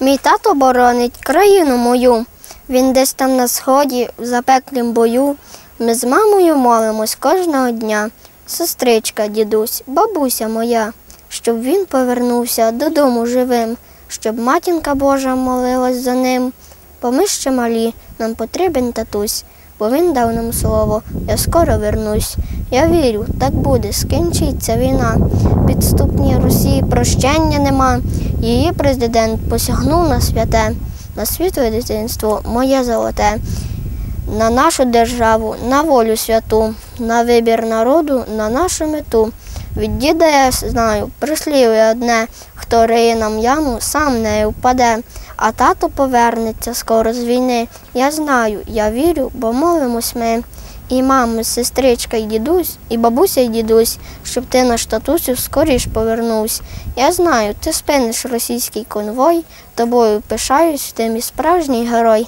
Мій тато боронить країну мою. Він десь там на сході, в запеклім бою. Ми з мамою молимось кожного дня. Сестричка, дідусь, бабуся моя, щоб він повернувся додому живим, щоб матінка Божа молилась за ним. Бо ми ще малі, нам потрібен татусь, бо він дав нам слово, я скоро вернусь. Я вірю, так буде, скінчиться війна. Підступній Росії прощення нема. Її президент посягнув на святе, на світле дитинство моє золоте, на нашу державу, на волю святу, на вибір народу, на нашу мету. Від діда я знаю, прислів'я одне, хто риє нам яму, сам нею впаде. А тато повернеться скоро з війни. Я знаю, я вірю, бо молимось ми. І мама, сестричка, і дідусь, і бабуся, і дідусь, щоб ти наш татусю скоріш повернувся. Я знаю, ти спиниш російський конвой, тобою пишаюсь, ти мій справжній герой.